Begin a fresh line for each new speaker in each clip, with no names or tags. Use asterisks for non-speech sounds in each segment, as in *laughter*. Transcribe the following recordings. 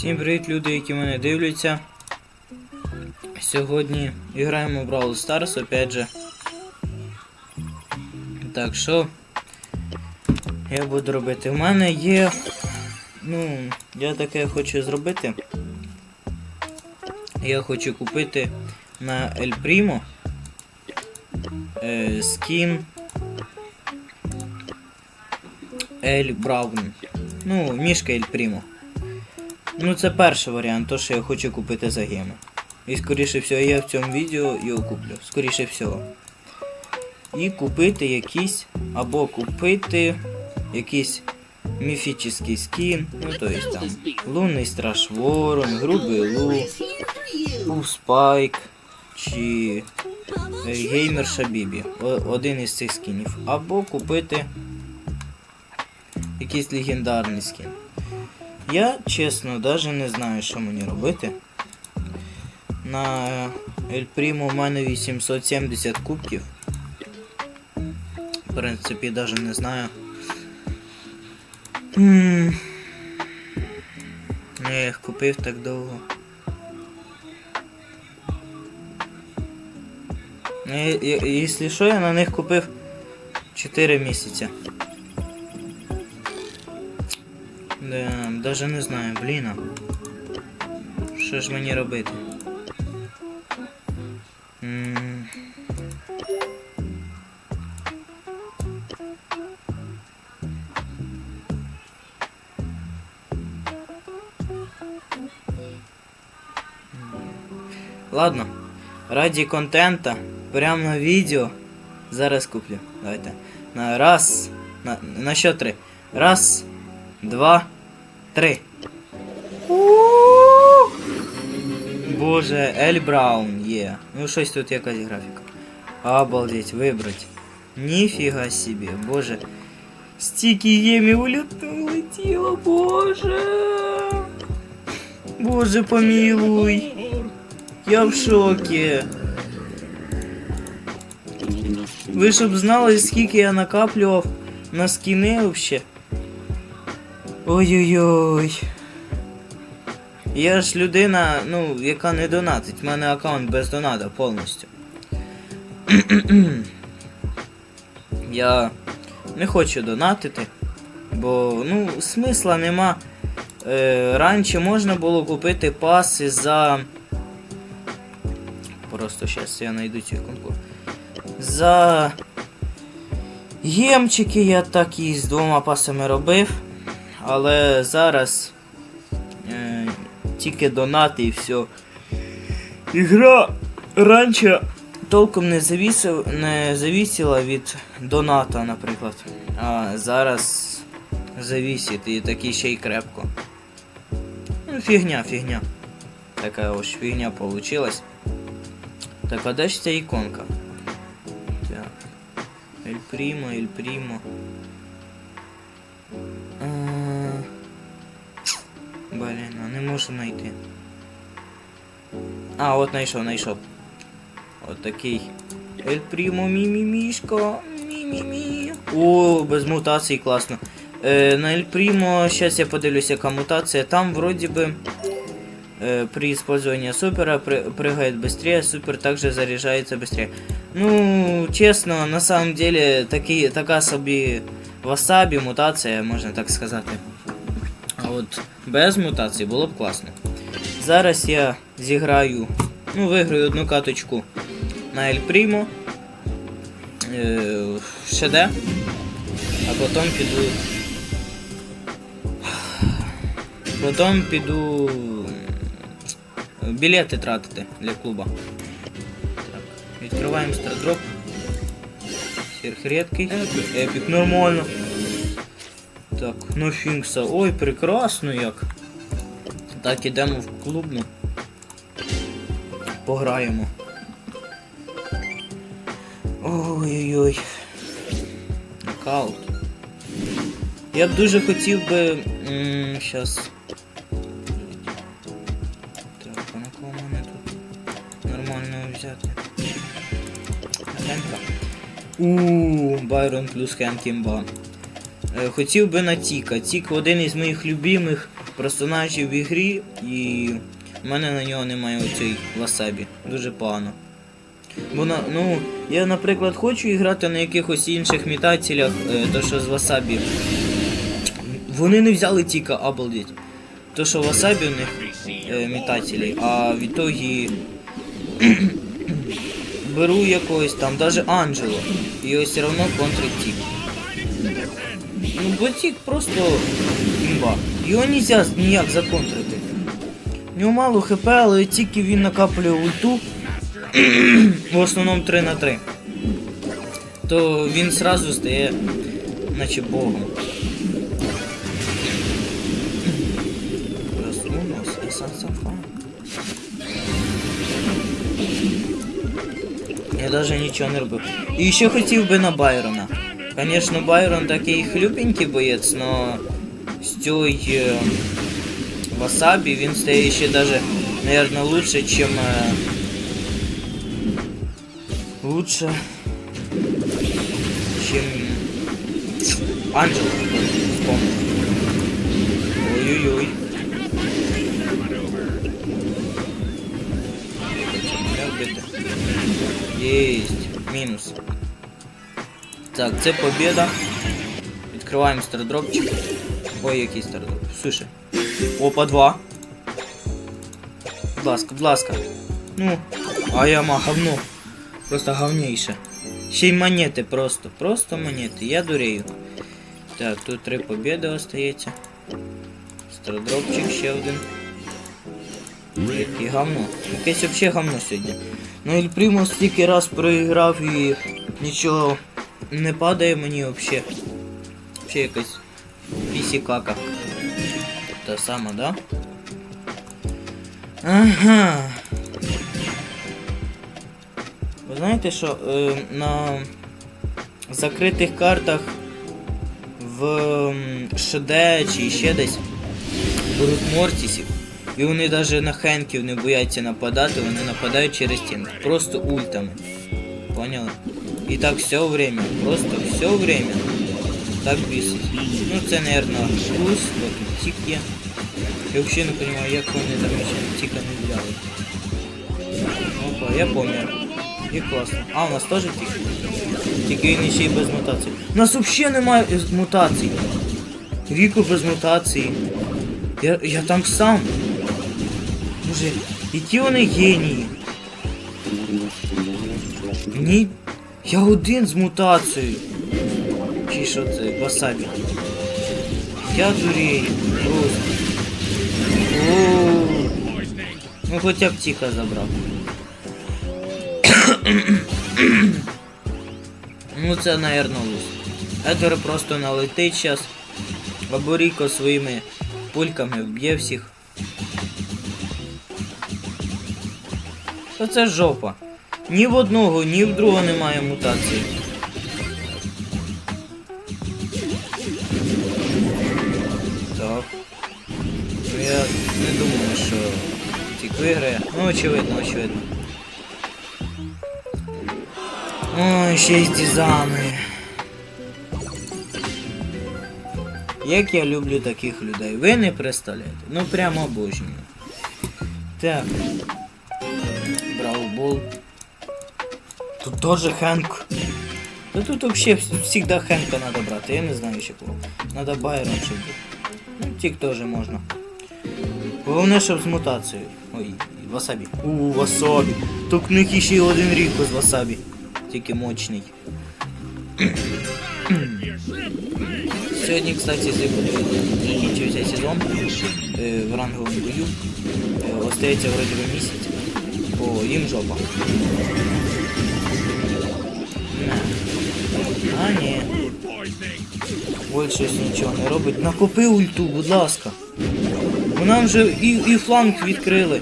Всім привіт, люди, які мене дивляться. Сьогодні граємо в Brawl Stars, опять же. Так, що я буду робити? У мене є. Ну, я таке хочу зробити. Я хочу купити на El Primo е, скін Ель Браун. Ну, мішка Ель Прімо. Ну, це перший варіант, то що я хочу купити за геми. І скоріше всього я в цьому відео його куплю. Скоріше всього. І купити якийсь, або купити якийсь міфічний скін. Ну, то есть там лунний страж ворон, грубий лу, пув спайк чи е, геймер Шабібі. Один із цих скінів. Або купити якийсь легендарний скін. Я чесно навіть не знаю, що мені робити. На El Primo у мене 870 кубків. В принципі, навіть не знаю. М. Я їх купив так довго. Е, Якщо що, я на них купив 4 місяці. даже не знаю, блін. а. Що ж мені робити? М. Ладно, раді контента, прямо на відео. Зараз куплю. Давайте. На раз. На, на що три? Раз, два, три. Боже, Ель Браун є. Ну щось тут якась графіка. Обалдеть, вибрать. Ніфіга собі, боже. Стільки гемів улетіло, боже. Боже, помилуй. Я в шокі. Ви щоб знали, скільки я накаплював на скіни вообще. Ой-ой-ой. Я ж людина, ну, яка не донатить. У мене аккаунт без доната повністю. *clears throat* Я не хочу донатити, бо ну, смисла нема. Е, раніше можна було купити паси за. Просто зараз я знайду цю іконку. За гемчики я так і з двома пасами робив. Але зараз е, тільки донати і все. Ігра раніше толком не завісив, не завісила від доната, наприклад. А зараз завісить і такі ще й крепко. Ну, фігня, фігня. Така ось фігня получилась. Так, а де ж ця іконка? Так. Ель Прімо, Ель Прімо. можу знайти. А, от знайшов, знайшов. От такий. Ель Прімо мі-мі-мішко. Мі-мі-мі. О, без мутацій класно. Е, на Ель Прімо, зараз я подивлюсь, яка мутація. Там вроді би э, при использовании супера при, прыгает быстрее, супер также заряжается быстрее. Ну, чесно, на самом деле, такі, така собі васабі мутація, можна так сказати. От без мутації було б класно. Зараз я зіграю, ну, виграю одну каточку на Ель Прімо. Е, в ШД. А потім піду. Потім піду білети тратити для клуба. Так, відкриваємо стардроп. Сверх рідкий. Епік, нормально. Так, ну Фінкса. Ой, прекрасно як. Так, ідемо в клубну. Пограємо. Ой-ой-ой. Нокаут. Я б дуже хотів би. Щас. Так, а на кого мене тут нормально взяти? Хенка. Ууу, Байрон плюс Хенкімба. Е, Хотів би на Тіка. Тік один із моїх любимих персонажів в ігрі, і в мене на нього немає оцій васабі. Дуже погано. Бо на, ну, я, наприклад, хочу грати на якихось інших мітателях, е, то що з васабі. Вони не взяли тіка, обалдеть. То що васабі у них е, мітателі, а в ітогі *clears throat* беру якогось там, даже Анджело, і його все одно контрить тік. Ну, ботік просто імба. Його нельзя ніяк законтрити. У нього мало хп, але тільки він накаплює ульту, в основному 3 на 3 то він сразу стає наче богом. Я даже нічого не робив. І ще хотів би на Байрона. Звісно, Байрон такий хлюпенький боєць, но з цією е, васабі він стає ще даже, наверное, лучше, чем е, лучше, чем Анджел. Вспомнил. Ой-ой-ой. Як би ти? Єсть. Мінус. Так, це победа. Відкриваємо стардропчик. Ой, який стардроп. Суші. Опа, два. Будь ласка, будь ласка. Ну, а я ма говно. Просто говніше. Ще й монети просто. Просто монети. Я дурею. Так, тут три победи остається. Стардропчик ще один. Який говно. Якесь вообще говно сьогодні. Ну Ель Примо стільки раз проіграв і нічого не падає мені вообще. Вообще якась пісікака. Та сама, да? Ага. Ви знаєте, що е, на закритих картах в ШД чи ще десь беруть мортісів. І вони навіть на хенків не бояться нападати, вони нападають через стінку. Просто ультами. Поняли? І так все время. Просто все время. Так бісить. Ну це, наверное, плюс, бо тут тік є. Я взагалі не розумію, як вони там ще тіка не взяли. Опа, я помер. І класно. А, у нас теж тік. Тільки він ще й без мутацій. У нас взагалі немає е, мутацій. Ріку без мутації. Я, я там сам. Боже, які вони генії. Ні. Я один з мутацією. Чи що це? Васабі. Я. Оу. Ну хоча б тіка забрав. ну це, наверно, лус. Едгар просто налетить сейчас. Або Ріко своїми пульками вб'є всіх. Та це жопа. Ні в одного, ні в другого немає мутації. Так. Ну я не думаю, що тік виграє. Ну, очевидно, очевидно. Ой, ще й зами. Як я люблю таких людей. Ви не представляєте. Ну прямо обожнюю. Так. Браубол. Тут тоже Хэнк. Да тут вообще всегда Хэнка надо брать. Я не знаю еще кого. Надо Байрон, був. Ну, тік теж можна. Головне, щоб з мутацією. Ой, і васабі. У, васабі. Тут *clears throat* в них ще й один ріко з васабі. Тільки мощний. Сьогодні, кстати, закінчився сезон е, в ранговому бою. Е, Остається вроде би місяць. О, їм жопа. Щось нічого не робить. Накопи ульту, будь ласка. Бо нам вже і, і фланг відкрили.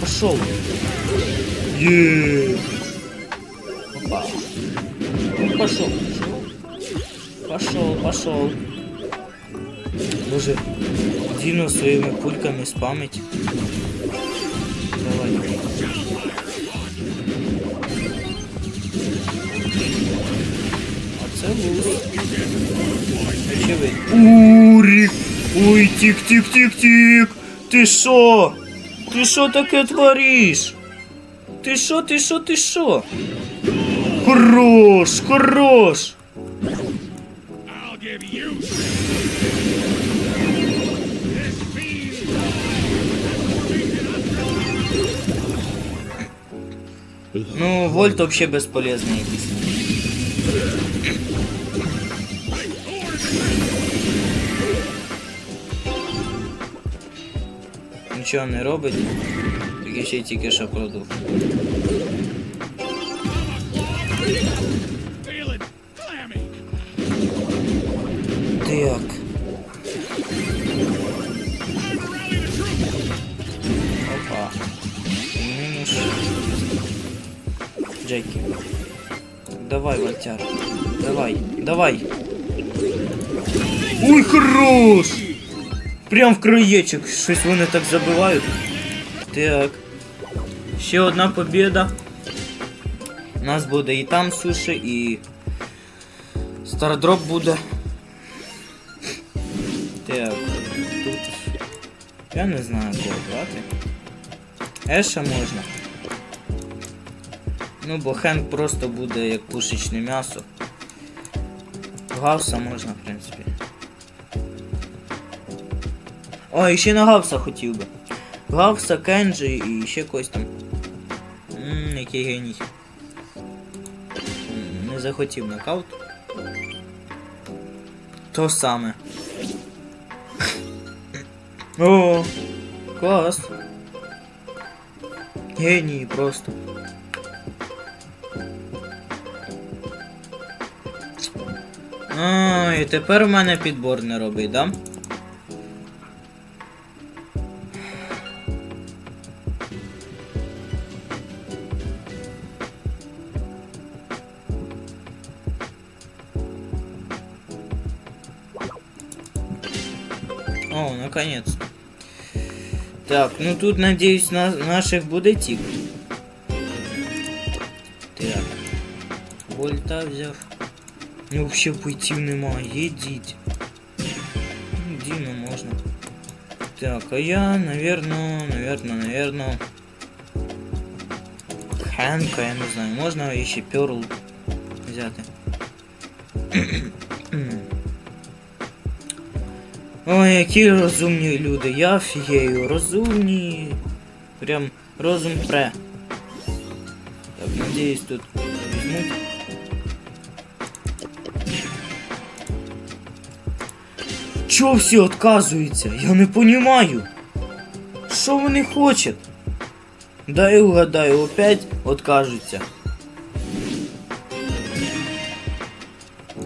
Пошов. Є. Опа. Ну, Пошел, пошел. Пошел, пошел. Боже, Діно своїми пульками спамить. Урік. Ой, тік, тік, тік, тік. Ти що? Ти що таке твориш? Ти що, ти що, ти що? Хорош, хорош.
I'll give you
Ну, вольт вообще бесполезный якийсь. Нічого не робить. Тільки ще й тільки що продув. Так. Опа. Мінус. Джекі. Давай, Вольтяр. Давай, давай. Ой, хорош! Прям в краєчок. Щось вони так забивають. Так. Ще одна побіда. У нас буде і там суші, і стардроп буде. Так, тут. Я не знаю кого брати. Еша можна. Ну, бо Хенк просто буде як пушечне м'ясо. Гавса можна, в принципі. О, і ще на Гавса хотів би. Гавса, Кенджі і ще когось там. Ммм, який геній. Не захотів нокаут. То саме. О, клас. Геній просто. А, і тепер в мене підбор не робить, да? О, наконец-то. Так, ну тут, надеюсь, на наших буде тік. Так. Вольта взяв. Ну, вообще пойти немає, їдіть. Ну, Діну можна. Так, а я, наверно, наверно, наверно. Хенка, я не знаю, можна і ще Перл взяти. Ой, які розумні люди, я фігею, розумні. Прям розум пре. Так, надіюсь, тут візьмуть. Чого всі відказуються? Я не понімаю. Що вони хочуть? Дай угадаю, опять откажуться.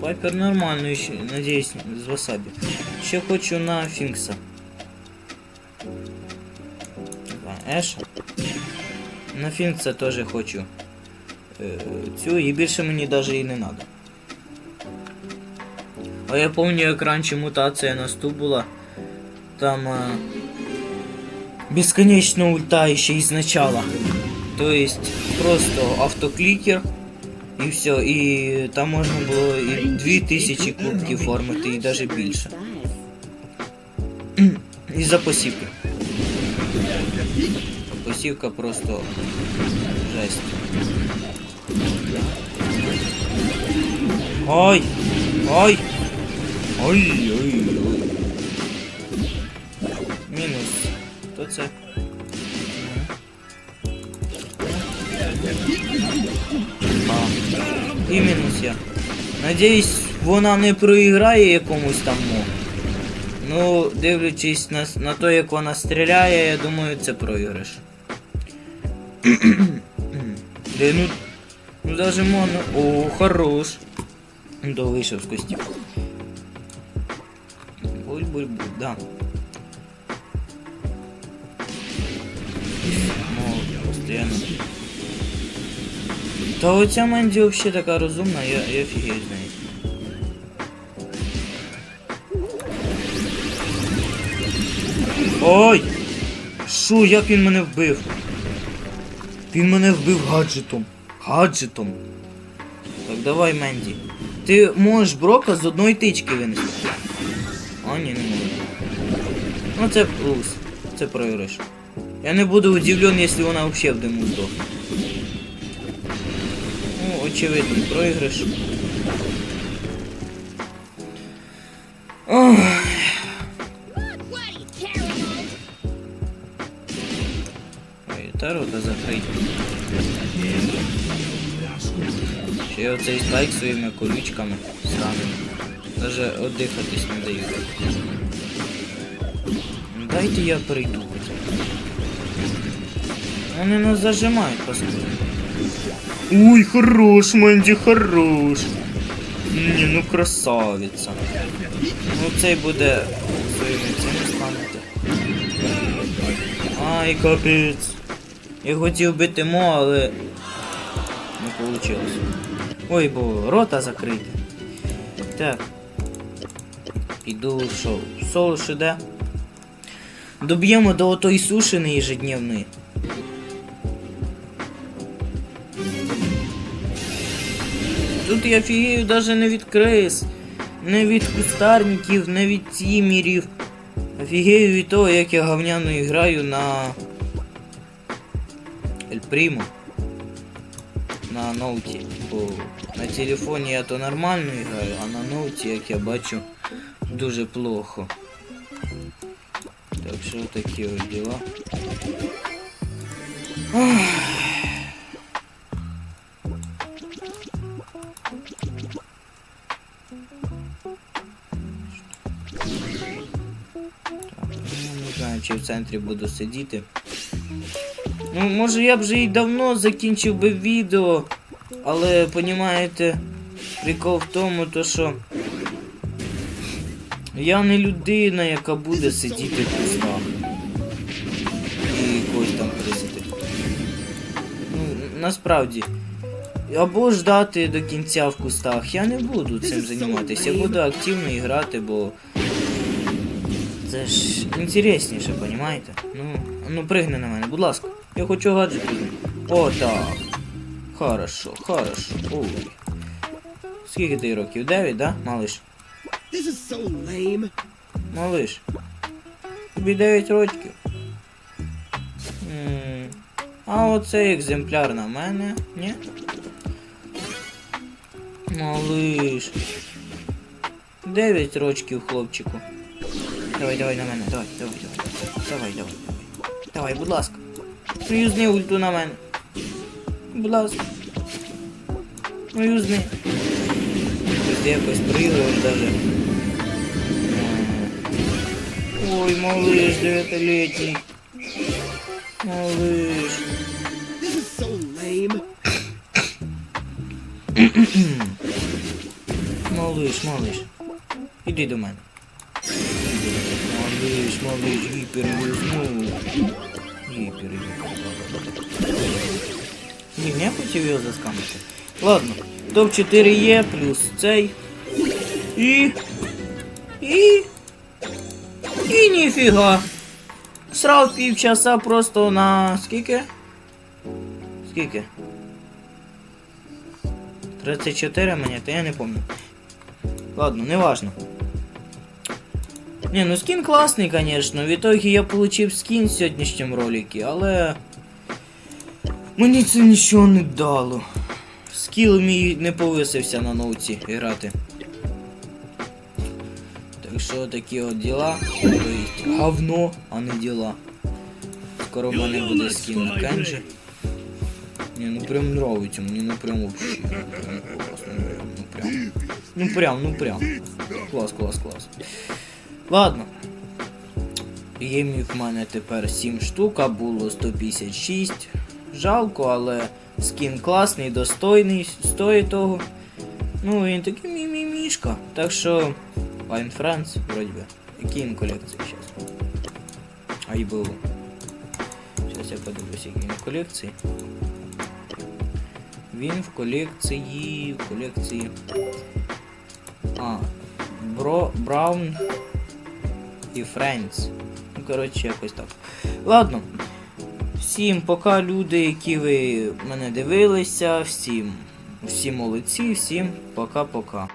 Пайпер нормально, еще, надеюсь, з васаби. Ще хочу на Фінкса. Еша. На Фінкса теж хочу. Е, цю і більше мені навіть і не треба. А я пам'ятаю, як раніше мутація на сту була. Там е, безконечно ульта ще із начала. То есть просто автоклікер і все. І там можна було і 2000 кубків формити, і навіть більше. І за посівки. Посівка просто жесть. Ой! Ой! Ой, ой, ой. Мінус. Хто це? А. І мінус я. Надіюсь, вона не проіграє якомусь там мо. Ну, дивлячись на, на те, як вона стріляє, я думаю, це проіграш. Де, ну, ну даже можна. О, хорош. То вийшов з костів. Буль-буль-буль, да. Ну, постоянно. Та оця Менді взагалі така розумна, я, я фігею з Ой! Шо, як він мене вбив? Він мене вбив гаджетом. Гаджетом. Так, давай, Менді. Ти можеш Брока з одної тички винести. А, ні, не можу. Ну це плюс. Це проіграш. Я не буду удивлен, якщо вона взагалі в диму здохне. Ну, очевидний проіграш. Ох. Ой, та рота закрить. Ще й оцей спайк своїми колючками сраними. Даже одихатись не дають. Ну, Дайте я б. Вони нас зажимають паскуди. Ой, хорош, Менді, хорош. Ні, ну красавиця. Ну цей буде своїми цими спамити. Ай, капець. Я хотів бити мо, але не вийшло. Ой, бо рота закрити. Так. Піду що? Солош іде. Доб'ємо до отої сушини ежедневної. Тут я фігію даже не від крис, не від кустарників, не від тімірів. Офігею від того, як я говняно граю на Ель Примо. На ноуті. Бо на телефоні я то нормально граю, а на ноуті, як я бачу, дуже плохо. Так що такі ось діла. Ах. Так, ну, Не знаю, чи в центрі буду сидіти. Ну, може я б вже і давно закінчив би відео, але понімаєте, прикол в тому, то що я не людина, яка буде сидіти в кустах. І когось там присити. Ну, насправді. Або ждати до кінця в кустах. Я не буду цим займатися. Я буду активно грати, бо це ж інтересніше, понімаєте? Ну, ну пригни на мене, будь ласка. Я хочу гаджет. О, так. Хорошо, хорошо. Ой. Скільки ти років? 9, да, малиш?
This is so lame.
Малиш. Тобі 9 років. А оцей екземпляр на мене, ні? Малиш. 9 рочків, хлопчику. Давай, давай на мене, давай, давай, давай. Давай, давай, давай. Давай, будь ласка. Ну юзни ульту на мене. Будь ласка. Ну юзни. Ось ти якось приїгаєш даже. Ой, малыш, девятилетний. Малыш.
This is so lame.
Малыш, малыш. Іди до мене. Малыш, малыш, гіпер гіпер. Ні, я хотів його заскамити. Ладно, топ-4 є, плюс цей. І. І. І ніфіга. Срав півчаса просто на. скільки? Скільки? 34 мені, то я не пам'ятаю. Ладно, не важно. Не, ну скін класний, конечно. В итоге я получив скін в сьогоднішньому роликі, але. Мені це нічого не дало. Скіл мій не повисився на ноуті грати. Так що такі от діла. Тобто говно, а не діла. Скоро в мене буде скін на Кенджі. Не, ну прям нравится, мне ну прям вообще. Ну, прям ну прям, ну прям. Ну прям, ну Ладно. Геймів в мене тепер 7 штук, а було 156. Жалко, але скін класний, достойний, стоїть того. Ну він такий мімімішка. Так що. Line Friends, вроді би. Які колекції зараз? А й було. Зараз я подивлюсь, які він колекції. Він в колекції. В колекції. А. Бро. Браун і Friends. Ну, коротше, якось так. Ладно. Всім пока, люди, які ви мене дивилися. Всім. Всі молодці, всім пока-пока.